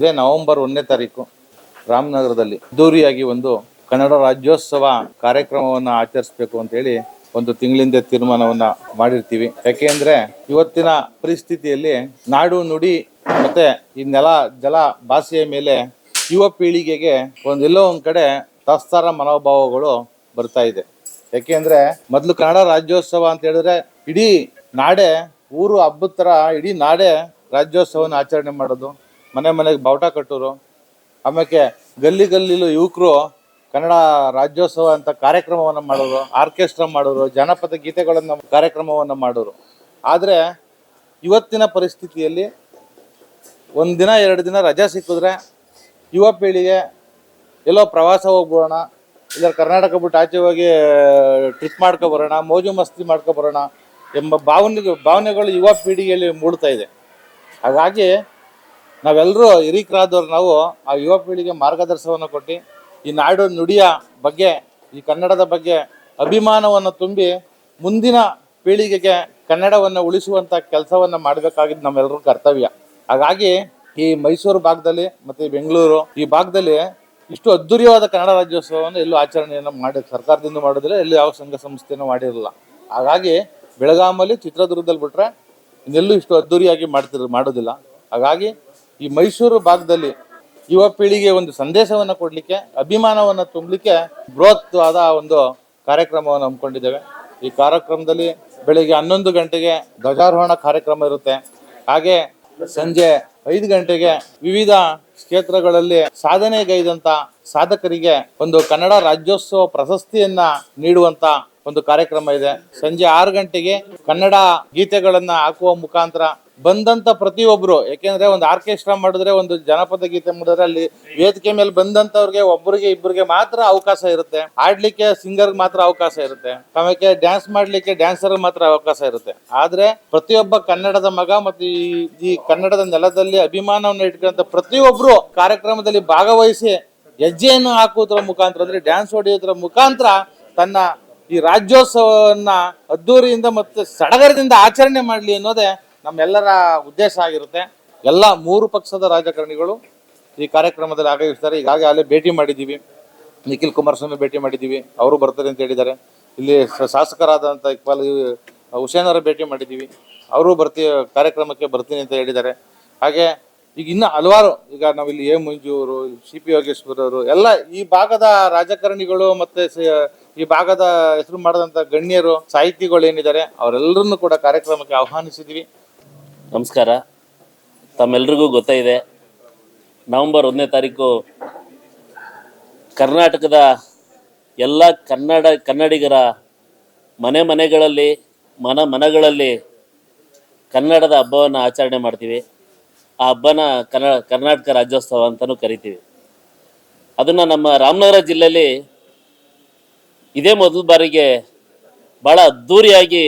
ಇದೇ ನವೆಂಬರ್ ಒಂದನೇ ತಾರೀಕು ರಾಮನಗರದಲ್ಲಿ ಅದ್ದೂರಿಯಾಗಿ ಒಂದು ಕನ್ನಡ ರಾಜ್ಯೋತ್ಸವ ಕಾರ್ಯಕ್ರಮವನ್ನು ಆಚರಿಸಬೇಕು ಅಂತ ಹೇಳಿ ಒಂದು ತಿಂಗಳಿಂದ ತೀರ್ಮಾನವನ್ನ ಮಾಡಿರ್ತೀವಿ. ಯಾಕೆಂದ್ರೆ ಇವತ್ತಿನ ಪರಿಸ್ಥಿತಿಯಲ್ಲಿ ನಾಡು ನುಡಿ ಮತ್ತೆ ಈ ನೆಲ ಜಲ ಭಾಷೆಯ ಮೇಲೆ ಯುವ ಪೀಳಿಗೆಗೆ ಒಂದೆಲ್ಲೋ ಎಲ್ಲೋ ಒಂದ್ ಕಡೆ ತಸ್ತಾರ ಮನೋಭಾವಗಳು ಬರ್ತಾ ಇದೆ. ಯಾಕೆಂದ್ರೆ ಮೊದಲು ಕನ್ನಡ ರಾಜ್ಯೋತ್ಸವ ಅಂತ ಹೇಳಿದ್ರೆ ಇಡೀ ನಾಡೆ ಊರು ಹಬ್ಬದ ತರ ಇಡೀ ನಾಡೆ ರಾಜ್ಯೋತ್ಸವನ ಆಚರಣೆ ಮಾಡೋದು. ಮನೆ ಮನೆಗೆ ಬಾವುಟ ಕಟ್ಟೋರು. ಆಮೇಲೆ ಗಲ್ಲಿ ಗಲ್ಲಿಲು ಯುವಕರು ಕನ್ನಡ ರಾಜ್ಯೋತ್ಸವ ಅಂತ ಕಾರ್ಯಕ್ರಮವನ್ನು ಮಾಡೋರು, ಆರ್ಕೆಸ್ಟ್ರಾ ಮಾಡೋರು, ಜನಪದ ಗೀತೆಗಳನ್ನು ಕಾರ್ಯಕ್ರಮವನ್ನು ಮಾಡೋರು. ಆದರೆ ಇವತ್ತಿನ ಪರಿಸ್ಥಿತಿಯಲ್ಲಿ ಒಂದು ದಿನ, ಎರಡು ದಿನ ರಜೆ ಸಿಕ್ಕಿದ್ರೆ ಯುವ ಪೀಳಿಗೆ ಎಲ್ಲೋ ಪ್ರವಾಸ ಹೋಗ್ಬಿಡೋಣ ಇಲ್ಲ ಕರ್ನಾಟಕ ಬಿಟ್ಟು ಆಚೆ ಹೋಗಿ ಟ್ರಿಪ್ ಮಾಡ್ಕೊಬರೋಣ ಮೋಜು ಮಸ್ತಿ ಮಾಡ್ಕೊ ಬರೋಣ ಎಂಬ ಭಾವನೆ, ಭಾವನೆಗಳು ಯುವ ಪೀಳಿಗೆಯಲ್ಲಿ ಮೂಡ್ತಾ ಇದೆ. ಹಾಗಾಗಿ ನಾವೆಲ್ಲರೂ ಹಿರಿಕರಾದವ್ರು ನಾವು ಆ ಯುವ ಪೀಳಿಗೆ ಮಾರ್ಗದರ್ಶನವನ್ನು ಕೊಟ್ಟು ಈ ನಾಡು ನುಡಿಯ ಬಗ್ಗೆ, ಈ ಕನ್ನಡದ ಬಗ್ಗೆ ಅಭಿಮಾನವನ್ನು ತುಂಬಿ ಮುಂದಿನ ಪೀಳಿಗೆಗೆ ಕನ್ನಡವನ್ನು ಉಳಿಸುವಂಥ ಕೆಲಸವನ್ನು ಮಾಡಬೇಕಾಗಿದ್ದು ನಮ್ಮೆಲ್ಲರ ಕರ್ತವ್ಯ. ಹಾಗಾಗಿ ಈ ಮೈಸೂರು ಭಾಗದಲ್ಲಿ ಮತ್ತು ಬೆಂಗಳೂರು ಈ ಭಾಗದಲ್ಲಿ ಇಷ್ಟು ಅದ್ದೂರಿಯವಾದ ಕನ್ನಡ ರಾಜ್ಯೋತ್ಸವವನ್ನು ಎಲ್ಲೂ ಆಚರಣೆಯನ್ನು ಮಾಡಿ, ಸರ್ಕಾರದಿಂದ ಮಾಡೋದಿಲ್ಲ ಎಲ್ಲೂ ಯಾವ ಸಂಘ ಸಂಸ್ಥೆಯನ್ನು ಮಾಡಿರಲಿಲ್ಲ. ಹಾಗಾಗಿ ಬೆಳಗಾಮಲ್ಲಿ ಚಿತ್ರದುರ್ಗದಲ್ಲಿ ಬಿಟ್ಟರೆ ಇನ್ನೆಲ್ಲೂ ಇಷ್ಟು ಅದ್ದೂರಿಯಾಗಿ ಮಾಡ್ತಿರ ಮಾಡೋದಿಲ್ಲ ಹಾಗಾಗಿ ಈ ಮೈಸೂರು ಭಾಗದಲ್ಲಿ ಯುವ ಪೀಳಿಗೆ ಒಂದು ಸಂದೇಶವನ್ನು ಕೊಡಲಿಕ್ಕೆ, ಅಭಿಮಾನವನ್ನು ತುಂಬಲಿಕ್ಕೆ ಬೃಹತ್ವಾದ ಒಂದು ಕಾರ್ಯಕ್ರಮವನ್ನು ಹಮ್ಮಿಕೊಂಡಿದ್ದೇವೆ. ಈ ಕಾರ್ಯಕ್ರಮದಲ್ಲಿ ಬೆಳಿಗ್ಗೆ ಹನ್ನೊಂದು ಗಂಟೆಗೆ ಧ್ವಜಾರೋಹಣ ಕಾರ್ಯಕ್ರಮ ಇರುತ್ತೆ. ಹಾಗೆ ಸಂಜೆ ಐದು ಗಂಟೆಗೆ ವಿವಿಧ ಕ್ಷೇತ್ರಗಳಲ್ಲಿ ಸಾಧನೆಗೈದಂತ ಸಾಧಕರಿಗೆ ಒಂದು ಕನ್ನಡ ರಾಜ್ಯೋತ್ಸವ ಪ್ರಶಸ್ತಿಯನ್ನ ನೀಡುವಂತ ಒಂದು ಕಾರ್ಯಕ್ರಮ ಇದೆ. ಸಂಜೆ ಆರು ಗಂಟೆಗೆ ಕನ್ನಡ ಗೀತೆಗಳನ್ನ ಹಾಕುವ ಮುಖಾಂತರ ಬಂದಂತ ಪ್ರತಿಯೊಬ್ರು, ಯಾಕೆಂದ್ರೆ ಒಂದು ಆರ್ಕೆಸ್ಟ್ರಾ ಮಾಡಿದ್ರೆ ಒಂದು ಜನಪದ ಗೀತೆ ಮಾಡಿದ್ರೆ ಅಲ್ಲಿ ವೇದಿಕೆ ಮೇಲೆ ಬಂದಂತವ್ರಿಗೆ ಒಬ್ಬರಿಗೆ ಇಬ್ಬರಿಗೆ ಮಾತ್ರ ಅವಕಾಶ ಇರುತ್ತೆ. ಆಡ್ಲಿಕ್ಕೆ ಸಿಂಗರ್ ಮಾತ್ರ ಅವಕಾಶ ಇರುತ್ತೆ. ಆಮೇಲೆ ಡ್ಯಾನ್ಸ್ ಮಾಡ್ಲಿಕ್ಕೆ ಡ್ಯಾನ್ಸರ್ ಮಾತ್ರ ಅವಕಾಶ ಇರುತ್ತೆ. ಆದ್ರೆ ಪ್ರತಿಯೊಬ್ಬ ಕನ್ನಡದ ಮಗ ಮತ್ತು ಈ ಕನ್ನಡದ ನೆಲದಲ್ಲಿ ಅಭಿಮಾನವನ್ನು ಇಟ್ಕೊಂತ ಪ್ರತಿಯೊಬ್ರು ಕಾರ್ಯಕ್ರಮದಲ್ಲಿ ಭಾಗವಹಿಸಿ ಹೆಜ್ಜೆಯನ್ನು ಹಾಕುವುದರ ಮುಖಾಂತರ, ಅಂದ್ರೆ ಡ್ಯಾನ್ಸ್ ಹೊಡೆಯೋದ್ರ ಮುಖಾಂತರ ತನ್ನ ಈ ರಾಜ್ಯೋತ್ಸವವನ್ನ ಅದ್ದೂರಿಯಿಂದ ಮತ್ತು ಸಡಗರದಿಂದ ಆಚರಣೆ ಮಾಡಲಿ ಅನ್ನೋದೇ ನಮ್ಮೆಲ್ಲರ ಉದ್ದೇಶ ಆಗಿರುತ್ತೆ. ಎಲ್ಲ ಮೂರು ಪಕ್ಷದ ರಾಜಕಾರಣಿಗಳು ಈ ಕಾರ್ಯಕ್ರಮದಲ್ಲಿ ಆಗಮಿಸ್ತಾರೆ. ಈಗಾಗಲೇ ಅಲ್ಲೇ ಭೇಟಿ ಮಾಡಿದ್ದೀವಿ. ನಿಖಿಲ್ ಕುಮಾರಸ್ವಾಮಿ ಭೇಟಿ ಮಾಡಿದ್ದೀವಿ. ಅವರು ಬರ್ತಾರೆ ಅಂತ ಹೇಳಿದ್ದಾರೆ. ಇಲ್ಲಿ ಶಾಸಕರಾದಂಥ ಇಕ್ಬಾಲ್ ಹುಸೇನ್ ಅವರ ಭೇಟಿ ಮಾಡಿದ್ದೀವಿ. ಅವರು ಬರ್ತೀವಿ ಕಾರ್ಯಕ್ರಮಕ್ಕೆ ಬರ್ತೀನಿ ಅಂತ ಹೇಳಿದ್ದಾರೆ. ಹಾಗೆ ಈಗ ಇನ್ನೂ ಹಲವಾರು, ಈಗ ನಾವಿಲ್ಲಿ ಎ ಮಂಜು ಅವರು ಸಿ ಪಿ ಯೋಗೇಶ್ವರ್ ಅವರು, ಎಲ್ಲ ಈ ಭಾಗದ ರಾಜಕಾರಣಿಗಳು ಮತ್ತು ಈ ಭಾಗದ ಹೆಸರು ಮಾಡಿದಂಥ ಗಣ್ಯರು, ಸಾಹಿತಿಗಳು ಏನಿದ್ದಾರೆ, ಅವರೆಲ್ಲರನ್ನು ಕೂಡ ಕಾರ್ಯಕ್ರಮಕ್ಕೆ ಆಹ್ವಾನಿಸಿದ್ದೀವಿ. ನಮಸ್ಕಾರ. ತಮ್ಮೆಲ್ರಿಗೂ ಗೊತ್ತಿದೆ, ನವೆಂಬರ್ ಒಂದನೇ ತಾರೀಕು ಕರ್ನಾಟಕದ ಎಲ್ಲ ಕನ್ನಡ, ಕನ್ನಡಿಗರ ಮನೆ ಮನೆಗಳಲ್ಲಿ, ಮನ ಮನಗಳಲ್ಲಿ ಕನ್ನಡದ ಹಬ್ಬವನ್ನು ಆಚರಣೆ ಮಾಡ್ತೀವಿ. ಆ ಹಬ್ಬನ ಕನ್ನಡ ಕರ್ನಾಟಕ ರಾಜ್ಯೋತ್ಸವ ಅಂತಲೂ ಕರಿತೀವಿ. ಅದನ್ನು ನಮ್ಮ ರಾಮನಗರ ಜಿಲ್ಲೆಯಲ್ಲಿ ಇದೇ ಮೊದಲ ಬಾರಿಗೆ ಭಾಳ ಅದ್ಧೂರಿಯಾಗಿ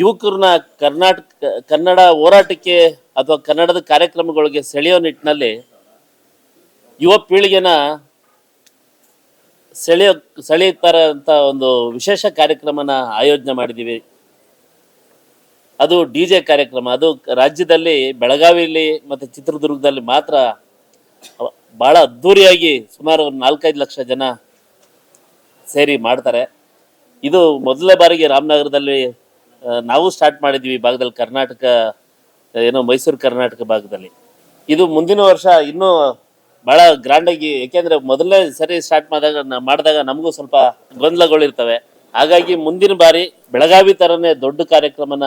ಯುವಕರನ್ನ ಕರ್ನಾಟಕ, ಕನ್ನಡ ಹೋರಾಟಕ್ಕೆ ಅಥವಾ ಕನ್ನಡದ ಕಾರ್ಯಕ್ರಮಗಳಿಗೆ ಸೆಳೆಯೋ ನಿಟ್ಟಿನಲ್ಲಿ ಯುವ ಪೀಳಿಗೆನ ಸೆಳೆಯೋ ಸೆಳೆಯುತ್ತಾರೆ ಅಂತ ಒಂದು ವಿಶೇಷ ಕಾರ್ಯಕ್ರಮನ ಆಯೋಜನೆ ಮಾಡಿದ್ದೀವಿ. ಅದು ಡಿ ಜೆ ಕಾರ್ಯಕ್ರಮ. ಅದು ರಾಜ್ಯದಲ್ಲಿ, ಬೆಳಗಾವಿಯಲ್ಲಿ ಮತ್ತು ಚಿತ್ರದುರ್ಗದಲ್ಲಿ ಮಾತ್ರ ಭಾಳ ಅದ್ಧೂರಿಯಾಗಿ ಸುಮಾರು ನಾಲ್ಕೈದು ಲಕ್ಷ ಜನ ಸೇರಿ ಮಾಡ್ತಾರೆ. ಇದು ಮೊದಲನೇ ಬಾರಿಗೆ ರಾಮನಗರದಲ್ಲಿ ನಾವು ಸ್ಟಾರ್ಟ್ ಮಾಡಿದ್ವಿ ಈ ಭಾಗದಲ್ಲಿ ಕರ್ನಾಟಕ ಏನೋ ಮೈಸೂರು, ಕರ್ನಾಟಕ ಭಾಗದಲ್ಲಿ. ಇದು ಮುಂದಿನ ವರ್ಷ ಇನ್ನೂ ಭಾಳ ಗ್ರ್ಯಾಂಡಾಗಿ ಯಾಕೆಂದ್ರೆ ಮೊದಲನೇ ಸರಿ ಸ್ಟಾರ್ಟ್ ಮಾಡಿದಾಗ ಮಾಡಿದಾಗ ನಮಗೂ ಸ್ವಲ್ಪ ಗೊಂದಲಗಳಿರ್ತವೆ ಹಾಗಾಗಿ ಮುಂದಿನ ಬಾರಿ ಬೆಳಗಾವಿ ತರನೇ ದೊಡ್ಡ ಕಾರ್ಯಕ್ರಮನ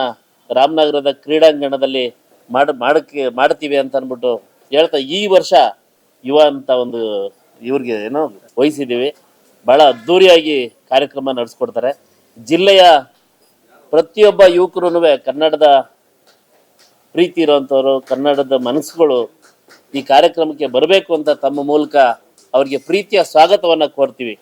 ರಾಮನಗರದ ಕ್ರೀಡಾಂಗಣದಲ್ಲಿ ಮಾಡ, ಮಾಡಕ್ಕೆ, ಮಾಡ್ತೀವಿ ಅಂತ ಅಂದ್ಬಿಟ್ಟು ಹೇಳ್ತಾ ಈ ವರ್ಷ ಯುವ ಅಂತ ಒಂದು ಇವ್ರಿಗೆ ಏನೋ ವಹಿಸಿದ್ದೀವಿ. ಬಹಳ ಅದ್ಧೂರಿಯಾಗಿ ಕಾರ್ಯಕ್ರಮ ನಡೆಸ್ಕೊಡ್ತಾರೆ. ಜಿಲ್ಲೆಯ ಪ್ರತಿಯೊಬ್ಬ ಯುವಕರು ಕನ್ನಡದ ಪ್ರೀತಿ ಇರುವಂಥವ್ರು ಕನ್ನಡದ ಮನಸ್ಸುಗಳು ಈ ಕಾರ್ಯಕ್ರಮಕ್ಕೆ ಬರಬೇಕು ಅಂತ ತಮ್ಮ ಮೂಲಕ ಅವರಿಗೆ ಪ್ರೀತಿಯ ಸ್ವಾಗತವನ್ನು ಕೋರ್ತೀವಿ.